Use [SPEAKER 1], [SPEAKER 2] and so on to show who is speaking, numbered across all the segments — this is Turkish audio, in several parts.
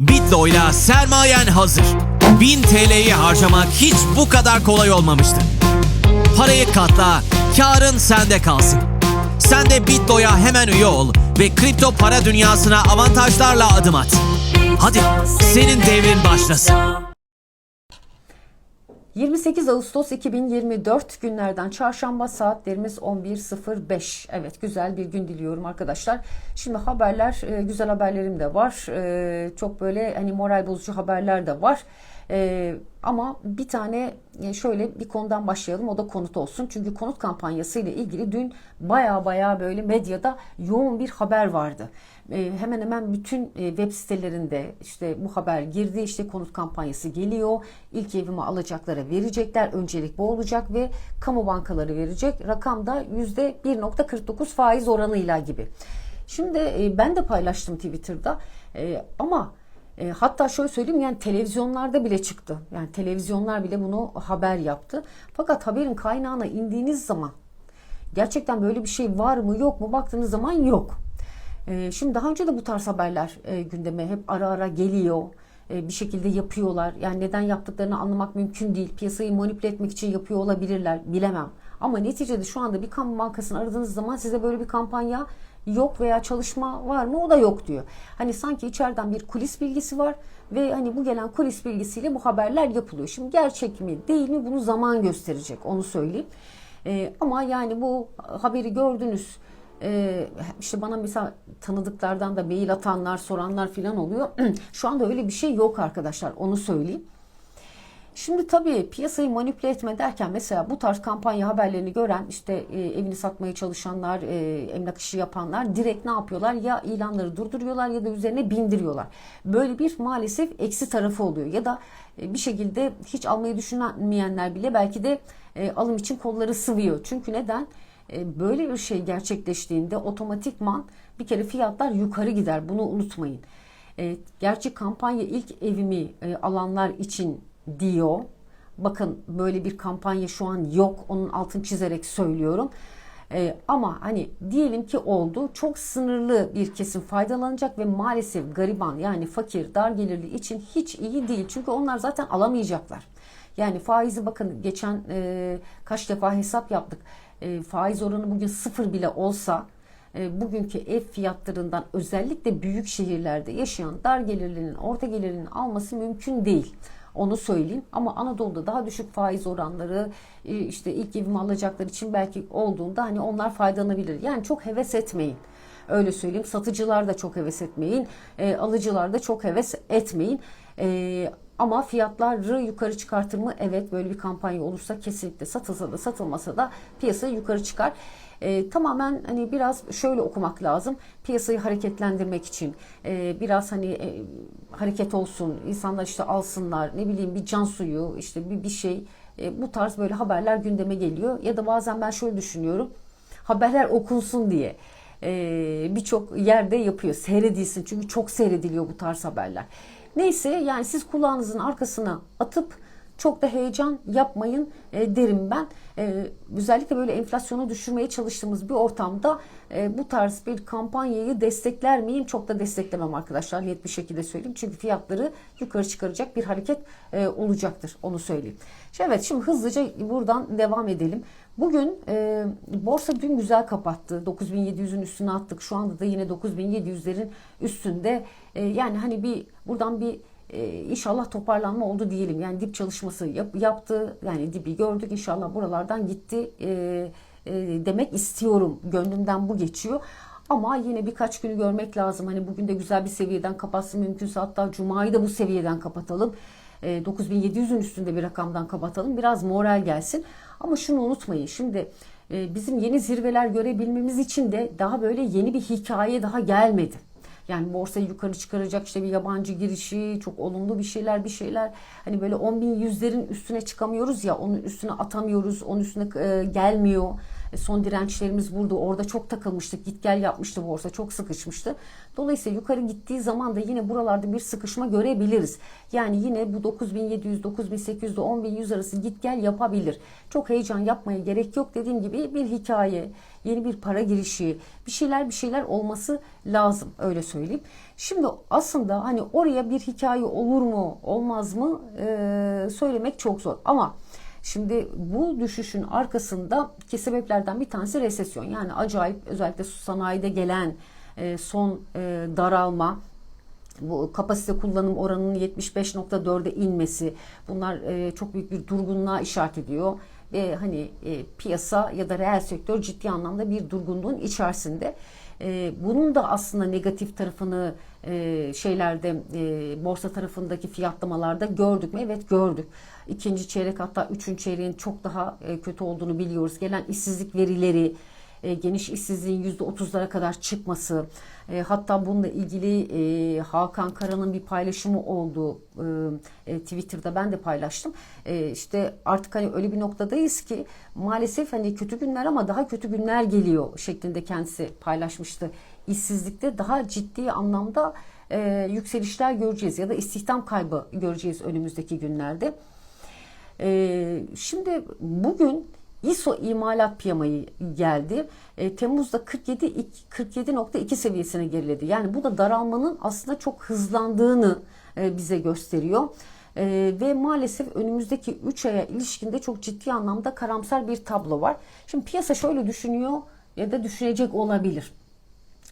[SPEAKER 1] Bitlo ile sermayen hazır. 1000 TL'yi harcamak hiç bu kadar kolay olmamıştı. Parayı katla, karın sende kalsın. Sen de Bitlo'ya hemen üye ol ve kripto para dünyasına avantajlarla adım at. Hadi senin devrin başlasın.
[SPEAKER 2] 28 Ağustos 2024 günlerden çarşamba saatlerimiz 11.05. Evet güzel bir gün diliyorum arkadaşlar. Şimdi haberler e, güzel haberlerim de var. E, Çok böyle hani moral bozucu haberler de var. Ama bir tane e, şöyle bir konudan başlayalım o da konut olsun. Çünkü konut kampanyası ile ilgili dün baya baya böyle medyada yoğun bir haber vardı. E, hemen hemen bütün e, web sitelerinde işte bu haber girdi. İşte konut kampanyası geliyor. İlk evimi alacaklara verecekler. Öncelik bu olacak ve kamu bankaları verecek. Rakam da %1.49 faiz oranıyla gibi. Şimdi ben de paylaştım Twitter'da ama e, hatta şöyle söyleyeyim yani televizyonlarda bile çıktı. Yani televizyonlar bile bunu haber yaptı. Fakat haberin kaynağına indiğiniz zaman gerçekten böyle bir şey var mı yok mu baktığınız zaman yok. E, şimdi daha önce de bu tarz haberler e, gündeme hep ara ara geliyor. E, bir şekilde yapıyorlar. Yani neden yaptıklarını anlamak mümkün değil. Piyasayı manipüle etmek için yapıyor olabilirler. Bilemem. Ama neticede şu anda bir kamu bankasını aradığınız zaman size böyle bir kampanya yok veya çalışma var mı o da yok diyor. Hani sanki içeriden bir kulis bilgisi var ve hani bu gelen kulis bilgisiyle bu haberler yapılıyor. Şimdi gerçek mi değil mi bunu zaman gösterecek onu söyleyeyim. Ee, ama yani bu haberi gördünüz. Ee, işte bana mesela tanıdıklardan da mail atanlar soranlar falan oluyor. Şu anda öyle bir şey yok arkadaşlar onu söyleyeyim. Şimdi tabii piyasayı manipüle etme derken mesela bu tarz kampanya haberlerini gören işte e, evini satmaya çalışanlar, e, emlak işi yapanlar direkt ne yapıyorlar? Ya ilanları durduruyorlar ya da üzerine bindiriyorlar. Böyle bir maalesef eksi tarafı oluyor. Ya da e, bir şekilde hiç almayı düşünmeyenler bile belki de e, alım için kolları sıvıyor. Çünkü neden? E, böyle bir şey gerçekleştiğinde otomatikman bir kere fiyatlar yukarı gider. Bunu unutmayın. E, gerçi kampanya ilk evimi e, alanlar için diyor. Bakın böyle bir kampanya şu an yok. Onun altını çizerek söylüyorum. Ee, ama hani diyelim ki oldu. Çok sınırlı bir kesim faydalanacak ve maalesef gariban yani fakir, dar gelirli için hiç iyi değil. Çünkü onlar zaten alamayacaklar. Yani faizi bakın geçen e, kaç defa hesap yaptık. E, faiz oranı bugün sıfır bile olsa e, bugünkü ev fiyatlarından özellikle büyük şehirlerde yaşayan dar gelirlinin, orta gelirlinin alması mümkün değil. Onu söyleyeyim. Ama Anadolu'da daha düşük faiz oranları e, işte ilk evimi alacaklar için belki olduğunda hani onlar faydalanabilir. Yani çok heves etmeyin. Öyle söyleyeyim. Satıcılar da çok heves etmeyin. E, alıcılar da çok heves etmeyin. E, ama fiyatları yukarı çıkartır mı? Evet böyle bir kampanya olursa kesinlikle satılsa da satılmasa da piyasa yukarı çıkar. E, tamamen hani biraz şöyle okumak lazım. Piyasayı hareketlendirmek için e, biraz hani e, hareket olsun, insanlar işte alsınlar, ne bileyim bir can suyu, işte bir bir şey. E, bu tarz böyle haberler gündeme geliyor. Ya da bazen ben şöyle düşünüyorum. Haberler okunsun diye e, birçok yerde yapıyor. Seyredilsin çünkü çok seyrediliyor bu tarz haberler. Neyse yani siz kulağınızın arkasına atıp çok da heyecan yapmayın e, derim ben. E, özellikle böyle enflasyonu düşürmeye çalıştığımız bir ortamda e, bu tarz bir kampanyayı destekler miyim? Çok da desteklemem arkadaşlar. Net bir şekilde söyleyeyim. Çünkü fiyatları yukarı çıkaracak bir hareket e, olacaktır. Onu söyleyeyim. Şimdi evet şimdi hızlıca buradan devam edelim. Bugün e, borsa dün güzel kapattı. 9700'ün üstüne attık. Şu anda da yine 9700'lerin üstünde. E, yani hani bir buradan bir e, inşallah toparlanma oldu diyelim. Yani dip çalışması yap, yaptı. Yani dibi gördük. İnşallah buralardan gitti e, e, demek istiyorum. Gönlümden bu geçiyor. Ama yine birkaç günü görmek lazım. Hani bugün de güzel bir seviyeden kapatsın mümkünse hatta Cuma'yı da bu seviyeden kapatalım. E, 9700'ün üstünde bir rakamdan kapatalım. Biraz moral gelsin. Ama şunu unutmayın. Şimdi e, bizim yeni zirveler görebilmemiz için de daha böyle yeni bir hikaye daha gelmedi. Yani borsayı yukarı çıkaracak işte bir yabancı girişi, çok olumlu bir şeyler bir şeyler. Hani böyle 10 bin yüzlerin üstüne çıkamıyoruz ya, onun üstüne atamıyoruz, onun üstüne e, gelmiyor. E, Son dirençlerimiz burada. Orada çok takılmıştık. Git gel yapmıştı borsa. Çok sıkışmıştı. Dolayısıyla yukarı gittiği zaman da yine buralarda bir sıkışma görebiliriz. Yani yine bu 9700, 9800 10100 arası git gel yapabilir. Çok heyecan yapmaya gerek yok. Dediğim gibi bir hikaye, yeni bir para girişi, bir şeyler bir şeyler olması lazım. Öyle söyleyeyim. Şimdi aslında hani oraya bir hikaye olur mu, olmaz mı e, söylemek çok zor. Ama Şimdi bu düşüşün arkasındaki sebeplerden bir tanesi resesyon. Yani acayip özellikle sanayide gelen e, son e, daralma, bu kapasite kullanım oranının 75.4'e inmesi bunlar e, çok büyük bir durgunluğa işaret ediyor ve hani e, piyasa ya da reel sektör ciddi anlamda bir durgunluğun içerisinde. E, bunun da aslında negatif tarafını e, şeylerde e, borsa tarafındaki fiyatlamalarda gördük mü? Evet gördük. İkinci çeyrek hatta üçüncü çeyreğin çok daha e, kötü olduğunu biliyoruz. Gelen işsizlik verileri, e, geniş işsizliğin %30'lara kadar çıkması, e, hatta bununla ilgili e, Hakan Kara'nın bir paylaşımı oldu e, e, Twitter'da ben de paylaştım. E, işte artık hani öyle bir noktadayız ki maalesef hani kötü günler ama daha kötü günler geliyor şeklinde kendisi paylaşmıştı. İşsizlikte daha ciddi anlamda e, yükselişler göreceğiz ya da istihdam kaybı göreceğiz önümüzdeki günlerde. Ee, şimdi bugün ISO imalat piyamayı geldi. E, Temmuz'da 47 47.2 seviyesine geriledi. Yani bu da daralmanın aslında çok hızlandığını e, bize gösteriyor. E, ve maalesef önümüzdeki 3 aya ilişkinde çok ciddi anlamda karamsar bir tablo var. Şimdi piyasa şöyle düşünüyor ya da düşünecek olabilir.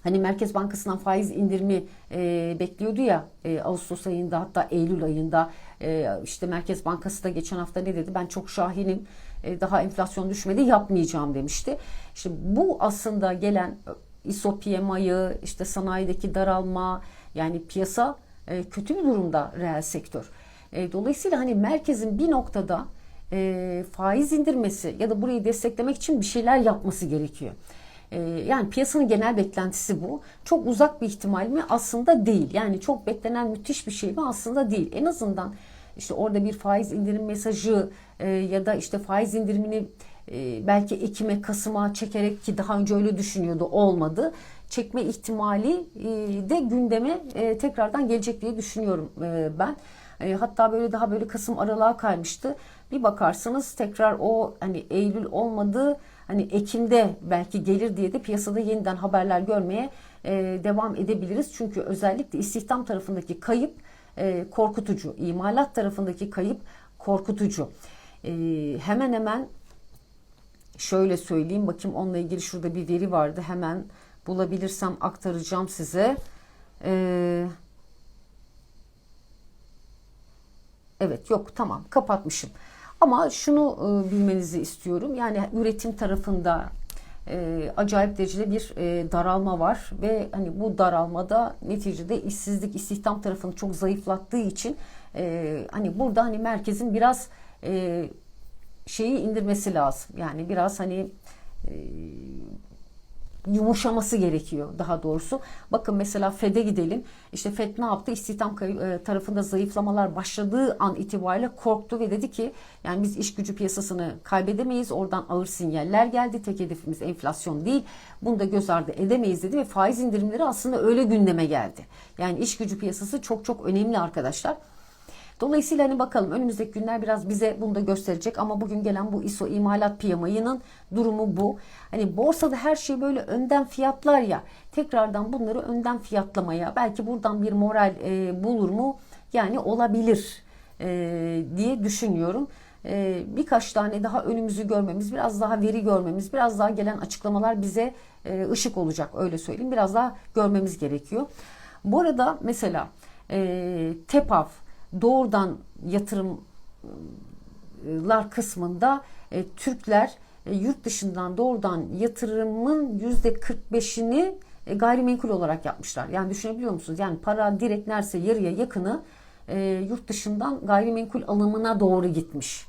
[SPEAKER 2] Hani Merkez Bankası'ndan faiz indirimi e, bekliyordu ya e, Ağustos ayında hatta Eylül ayında e, işte Merkez Bankası da geçen hafta ne dedi? Ben çok şahinim daha enflasyon düşmedi yapmayacağım demişti. İşte bu aslında gelen ISO PMI'yi işte sanayideki daralma yani piyasa e, kötü bir durumda reel sektör. E, dolayısıyla hani merkezin bir noktada e, faiz indirmesi ya da burayı desteklemek için bir şeyler yapması gerekiyor. Yani piyasanın genel beklentisi bu. Çok uzak bir ihtimal mi? Aslında değil. Yani çok beklenen müthiş bir şey mi? Aslında değil. En azından işte orada bir faiz indirim mesajı e, ya da işte faiz indirimini e, belki Ekim'e, Kasım'a çekerek ki daha önce öyle düşünüyordu olmadı. Çekme ihtimali e, de gündeme tekrardan gelecek diye düşünüyorum ben. Hatta böyle daha böyle Kasım aralığa kaymıştı. Bir bakarsınız tekrar o hani Eylül olmadı hani Ekim'de belki gelir diye de piyasada yeniden haberler görmeye devam edebiliriz. Çünkü özellikle istihdam tarafındaki kayıp korkutucu, imalat tarafındaki kayıp korkutucu. E, hemen hemen şöyle söyleyeyim bakayım onunla ilgili şurada bir veri vardı hemen bulabilirsem aktaracağım size. Eee Evet yok tamam kapatmışım. Ama şunu e, bilmenizi istiyorum. Yani üretim tarafında e, acayip derecede bir e, daralma var ve hani bu daralmada neticede işsizlik istihdam tarafını çok zayıflattığı için hani burada hani merkezin biraz e, şeyi indirmesi lazım. Yani biraz hani e, yumuşaması gerekiyor daha doğrusu. Bakın mesela FED'e gidelim. İşte FED ne yaptı? İstihdam e, tarafında zayıflamalar başladığı an itibariyle korktu ve dedi ki yani biz iş gücü piyasasını kaybedemeyiz. Oradan ağır sinyaller geldi. Tek hedefimiz enflasyon değil. Bunu da göz ardı edemeyiz dedi ve faiz indirimleri aslında öyle gündeme geldi. Yani iş gücü piyasası çok çok önemli arkadaşlar. Dolayısıyla hani bakalım önümüzdeki günler biraz bize bunu da gösterecek ama bugün gelen bu ISO imalat piyamayının durumu bu. Hani borsada her şey böyle önden fiyatlar ya tekrardan bunları önden fiyatlamaya belki buradan bir moral e, bulur mu? Yani olabilir e, diye düşünüyorum. E, birkaç tane daha önümüzü görmemiz, biraz daha veri görmemiz, biraz daha gelen açıklamalar bize e, ışık olacak öyle söyleyeyim. Biraz daha görmemiz gerekiyor. Bu arada mesela e, TEPAV doğrudan yatırımlar kısmında e, Türkler e, yurt dışından doğrudan yatırımın yüzde 45'ini e, gayrimenkul olarak yapmışlar. Yani düşünebiliyor musunuz? Yani para direkt neredeyse yarıya yakını e, yurt dışından gayrimenkul alımına doğru gitmiş.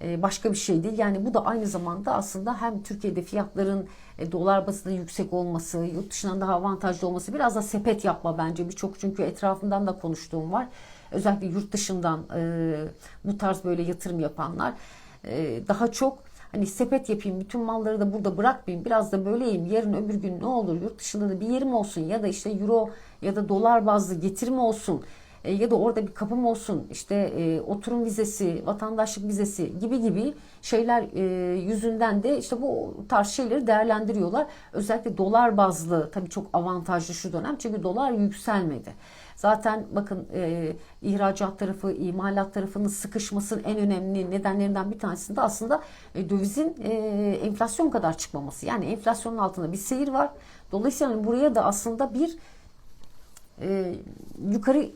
[SPEAKER 2] E, başka bir şey değil. Yani bu da aynı zamanda aslında hem Türkiye'de fiyatların e, dolar bazında yüksek olması, yurt dışından daha avantajlı olması biraz da sepet yapma bence birçok çünkü etrafından da konuştuğum var özellikle yurt dışından e, bu tarz böyle yatırım yapanlar e, daha çok hani sepet yapayım bütün malları da burada bırakmayayım biraz da böyleyim yarın öbür gün ne olur yurt dışında da bir yerim olsun ya da işte euro ya da dolar bazlı getirme olsun e, ya da orada bir kapım olsun işte e, oturum vizesi vatandaşlık vizesi gibi gibi şeyler e, yüzünden de işte bu tarz şeyleri değerlendiriyorlar özellikle dolar bazlı tabii çok avantajlı şu dönem çünkü dolar yükselmedi. Zaten bakın e, ihracat tarafı, imalat tarafının sıkışmasının en önemli nedenlerinden bir tanesi de aslında e, dövizin e, enflasyon kadar çıkmaması. Yani enflasyonun altında bir seyir var. Dolayısıyla hani buraya da aslında bir e, yukarı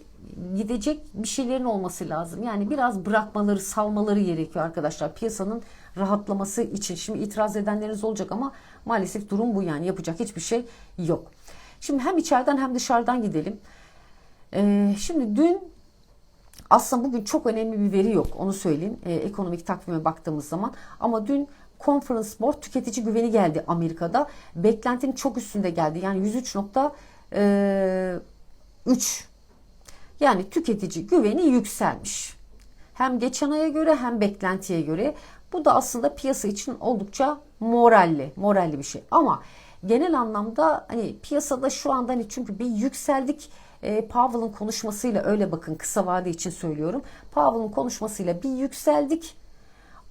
[SPEAKER 2] gidecek bir şeylerin olması lazım. Yani biraz bırakmaları, salmaları gerekiyor arkadaşlar. Piyasanın rahatlaması için. Şimdi itiraz edenleriniz olacak ama maalesef durum bu yani. Yapacak hiçbir şey yok. Şimdi hem içeriden hem dışarıdan gidelim. Ee, şimdi dün aslında bugün çok önemli bir veri yok onu söyleyeyim e, ekonomik takvime baktığımız zaman. Ama dün Conference Board tüketici güveni geldi Amerika'da. Beklentinin çok üstünde geldi. Yani 103.3 yani tüketici güveni yükselmiş. Hem geçen aya göre hem beklentiye göre. Bu da aslında piyasa için oldukça moralli moralli bir şey. Ama genel anlamda hani piyasada şu anda hani çünkü bir yükseldik e, Powell'ın konuşmasıyla öyle bakın kısa vade için söylüyorum. Powell'ın konuşmasıyla bir yükseldik.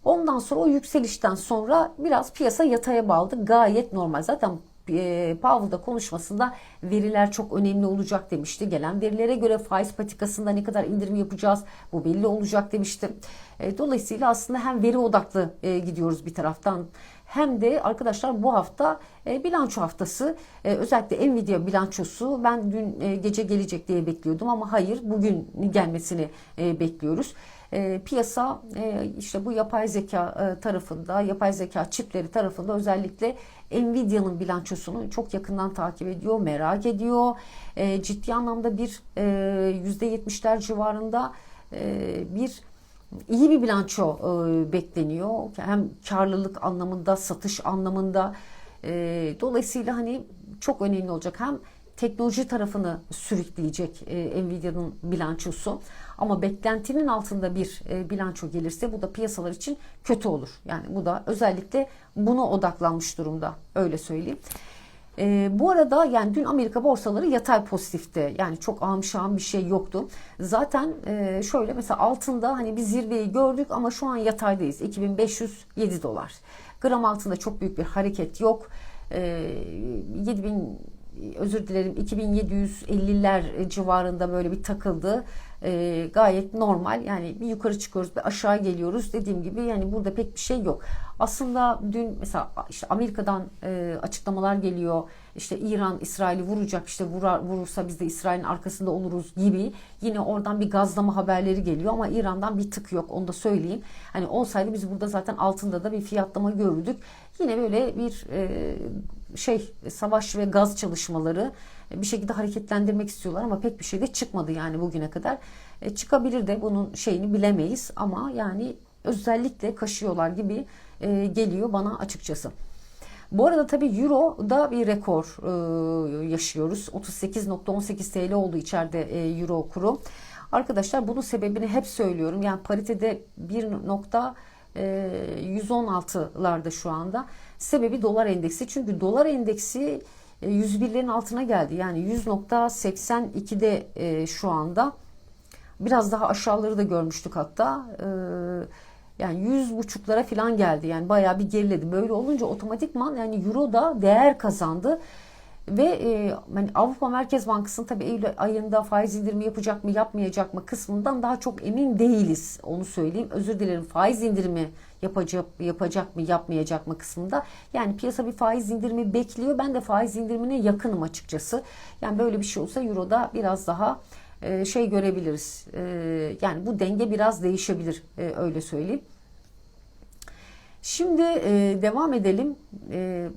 [SPEAKER 2] Ondan sonra o yükselişten sonra biraz piyasa yataya bağladı. Gayet normal. Zaten e, Powell'da konuşmasında veriler çok önemli olacak demişti. Gelen verilere göre faiz patikasında ne kadar indirim yapacağız bu belli olacak demişti. E, dolayısıyla aslında hem veri odaklı e, gidiyoruz bir taraftan hem de arkadaşlar bu hafta e, bilanço haftası e, özellikle Nvidia bilançosu ben dün e, gece gelecek diye bekliyordum ama hayır bugün gelmesini e, bekliyoruz. E, piyasa e, işte bu yapay zeka e, tarafında yapay zeka çipleri tarafında özellikle Nvidia'nın bilançosunu çok yakından takip ediyor, merak ediyor. E, ciddi anlamda bir e, %70'ler civarında e, bir iyi bir bilanço e, bekleniyor. Hem karlılık anlamında, satış anlamında. E, dolayısıyla hani çok önemli olacak. Hem teknoloji tarafını sürükleyecek e, Nvidia'nın bilançosu. Ama beklentinin altında bir bilanço gelirse bu da piyasalar için kötü olur. Yani bu da özellikle buna odaklanmış durumda. Öyle söyleyeyim. E, bu arada yani dün Amerika borsaları yatay pozitifti. Yani çok amşan bir şey yoktu. Zaten e, şöyle mesela altında hani bir zirveyi gördük ama şu an yataydayız. 2507 dolar. Gram altında çok büyük bir hareket yok. E, 7000 özür dilerim 2750'ler civarında böyle bir takıldı. E, gayet normal yani bir yukarı çıkıyoruz bir aşağı geliyoruz dediğim gibi yani burada pek bir şey yok. Aslında dün mesela işte Amerika'dan e, açıklamalar geliyor işte İran İsrail'i vuracak işte vurar, vurursa biz de İsrail'in arkasında oluruz gibi yine oradan bir gazlama haberleri geliyor ama İran'dan bir tık yok onu da söyleyeyim. Hani olsaydı biz burada zaten altında da bir fiyatlama görürdük. Yine böyle bir e, şey savaş ve gaz çalışmaları bir şekilde hareketlendirmek istiyorlar ama pek bir şey de çıkmadı yani bugüne kadar. E, çıkabilir de bunun şeyini bilemeyiz ama yani özellikle kaşıyorlar gibi e, geliyor bana açıkçası. Bu arada tabii Euro'da bir rekor e, yaşıyoruz. 38.18 TL oldu içeride e, Euro kuru. Arkadaşlar bunun sebebini hep söylüyorum. Yani paritede 1.116'larda şu anda. Sebebi dolar endeksi. Çünkü dolar endeksi 101'lerin altına geldi. Yani 100.82'de e, şu anda. Biraz daha aşağıları da görmüştük hatta. E, yani 100 buçuklara falan geldi. Yani bayağı bir geriledi. Böyle olunca otomatikman yani euro da değer kazandı. Ve e, hani Avrupa Merkez Bankası'nın tabii Eylül ayında faiz indirimi yapacak mı yapmayacak mı kısmından daha çok emin değiliz. Onu söyleyeyim. Özür dilerim faiz indirimi yapacak, yapacak mı yapmayacak mı kısmında. Yani piyasa bir faiz indirimi bekliyor. Ben de faiz indirimine yakınım açıkçası. Yani böyle bir şey olsa Euro'da biraz daha e, şey görebiliriz. E, yani bu denge biraz değişebilir e, öyle söyleyeyim. Şimdi e, devam edelim. E,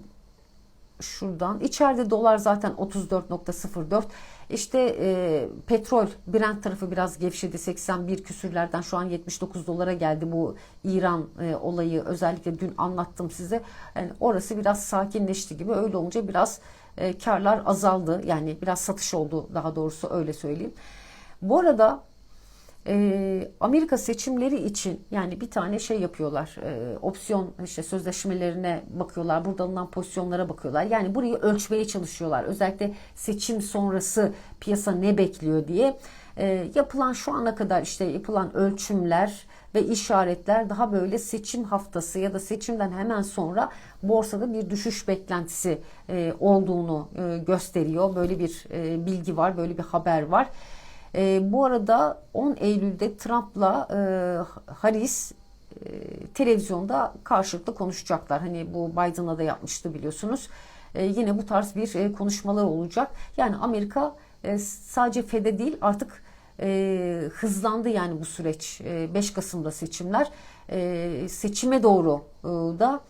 [SPEAKER 2] şuradan. İçeride dolar zaten 34.04. İşte e, petrol Brent tarafı biraz gevşedi. 81 küsürlerden şu an 79 dolara geldi bu İran e, olayı. Özellikle dün anlattım size. Yani orası biraz sakinleşti gibi. Öyle olunca biraz e, karlar azaldı. Yani biraz satış oldu daha doğrusu öyle söyleyeyim. Bu arada e, Amerika seçimleri için yani bir tane şey yapıyorlar. E, opsiyon işte sözleşmelerine bakıyorlar. Burada alınan pozisyonlara bakıyorlar. Yani burayı ölçmeye çalışıyorlar. Özellikle seçim sonrası piyasa ne bekliyor diye. E, yapılan şu ana kadar işte yapılan ölçümler ve işaretler daha böyle seçim haftası ya da seçimden hemen sonra borsada bir düşüş beklentisi e, olduğunu e, gösteriyor. Böyle bir e, bilgi var, böyle bir haber var. E, bu arada 10 Eylül'de Trump'la e, Harris e, televizyonda karşılıklı konuşacaklar. Hani bu Biden'la da yapmıştı biliyorsunuz. E, yine bu tarz bir e, konuşmalar olacak. Yani Amerika e, sadece FED'e değil artık e, hızlandı yani bu süreç. E, 5 Kasım'da seçimler. E, seçime doğru e, da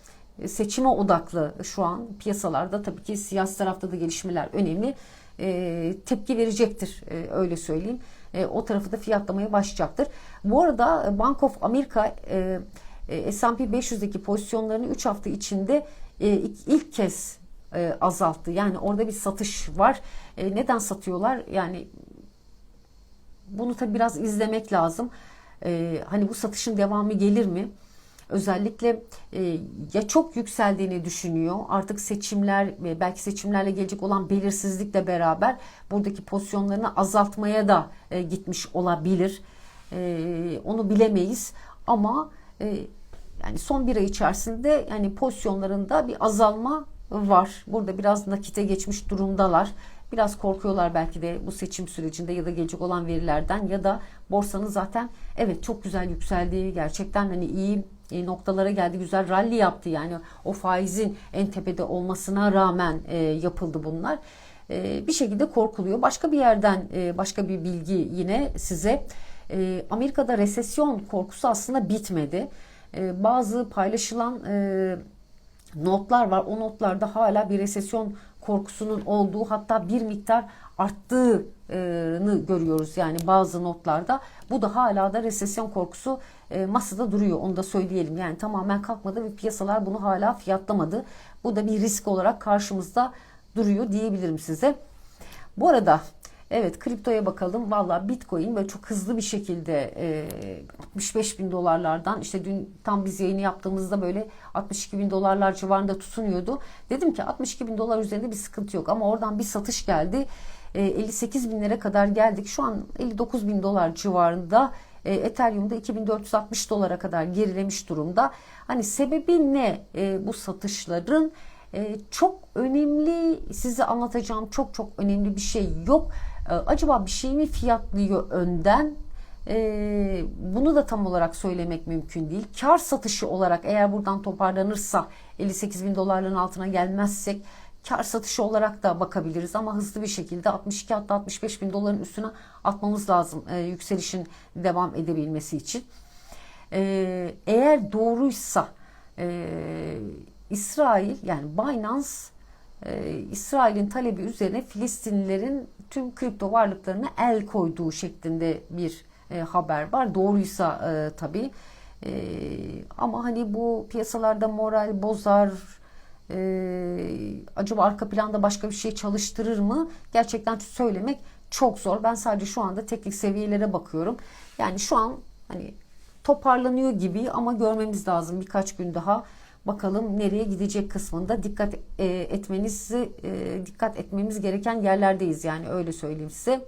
[SPEAKER 2] seçime odaklı şu an piyasalarda tabii ki siyasi tarafta da gelişmeler önemli. E, tepki verecektir e, öyle söyleyeyim. E, o tarafı da fiyatlamaya başlayacaktır. Bu arada Bank of America e, e, S&P 500'deki pozisyonlarını 3 hafta içinde e, ilk, kez e, azalttı. Yani orada bir satış var. E, neden satıyorlar? Yani bunu tabi biraz izlemek lazım. Ee, hani bu satışın devamı gelir mi? Özellikle e, ya çok yükseldiğini düşünüyor. Artık seçimler ve belki seçimlerle gelecek olan belirsizlikle beraber buradaki pozisyonlarını azaltmaya da e, gitmiş olabilir. E, onu bilemeyiz. Ama e, yani son bir ay içerisinde yani pozisyonlarında bir azalma var. Burada biraz nakite geçmiş durumdalar. Biraz korkuyorlar belki de bu seçim sürecinde ya da gelecek olan verilerden ya da borsanın zaten evet çok güzel yükseldiği gerçekten hani iyi noktalara geldi güzel rally yaptı. Yani o faizin en tepede olmasına rağmen e, yapıldı bunlar. E, bir şekilde korkuluyor. Başka bir yerden e, başka bir bilgi yine size. Amerika'da resesyon korkusu aslında bitmedi. Bazı paylaşılan notlar var. O notlarda hala bir resesyon korkusunun olduğu hatta bir miktar arttığını görüyoruz yani bazı notlarda. Bu da hala da resesyon korkusu e, masada duruyor onu da söyleyelim. Yani tamamen kalkmadı ve piyasalar bunu hala fiyatlamadı. Bu da bir risk olarak karşımızda duruyor diyebilirim size. Bu arada Evet kriptoya bakalım. Valla Bitcoin böyle çok hızlı bir şekilde e, 65 bin dolarlardan işte dün tam biz yayını yaptığımızda böyle 62 bin dolarlar civarında tutunuyordu. Dedim ki 62 bin dolar üzerinde bir sıkıntı yok ama oradan bir satış geldi. E, 58 binlere kadar geldik. Şu an 59 bin dolar civarında. E, Ethereum'da 2460 dolara kadar gerilemiş durumda. Hani sebebi ne e, bu satışların? E, çok önemli size anlatacağım çok çok önemli bir şey yok. E, acaba bir şey mi fiyatlıyor önden? E, bunu da tam olarak söylemek mümkün değil. Kar satışı olarak eğer buradan toparlanırsa 58 bin dolarların altına gelmezsek kar satışı olarak da bakabiliriz ama hızlı bir şekilde 62 hatta 65 bin doların üstüne atmamız lazım e, yükselişin devam edebilmesi için. E, eğer doğruysa e, İsrail yani Binance e, İsrail'in talebi üzerine Filistinlilerin tüm kripto varlıklarına el koyduğu şeklinde bir e, haber var. Doğruysa e, tabii. E, ama hani bu piyasalarda moral bozar, e, acaba arka planda başka bir şey çalıştırır mı? Gerçekten söylemek çok zor. Ben sadece şu anda teknik seviyelere bakıyorum. Yani şu an hani toparlanıyor gibi ama görmemiz lazım birkaç gün daha. Bakalım nereye gidecek kısmında dikkat e, etmenizi e, dikkat etmemiz gereken yerlerdeyiz yani öyle söyleyeyim size.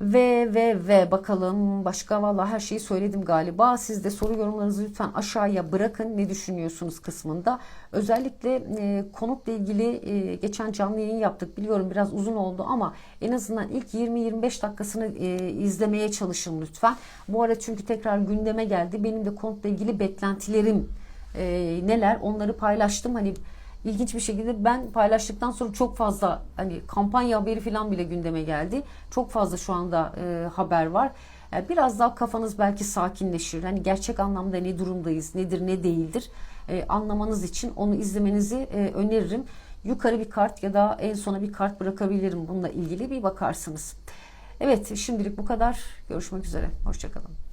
[SPEAKER 2] Ve ve ve bakalım başka valla her şeyi söyledim galiba. Siz de soru yorumlarınızı lütfen aşağıya bırakın. Ne düşünüyorsunuz kısmında. Özellikle e, konutla ilgili e, geçen canlı yayın yaptık. Biliyorum biraz uzun oldu ama en azından ilk 20-25 dakikasını e, izlemeye çalışın lütfen. Bu ara çünkü tekrar gündeme geldi. Benim de konutla ilgili beklentilerim e, neler onları paylaştım. Hani ilginç bir şekilde ben paylaştıktan sonra çok fazla hani kampanya haberi falan bile gündeme geldi. Çok fazla şu anda e, haber var. Yani biraz daha kafanız belki sakinleşir. Hani gerçek anlamda ne durumdayız, nedir, ne değildir e, anlamanız için onu izlemenizi e, öneririm. Yukarı bir kart ya da en sona bir kart bırakabilirim bununla ilgili bir bakarsınız. Evet şimdilik bu kadar. Görüşmek üzere. Hoşçakalın.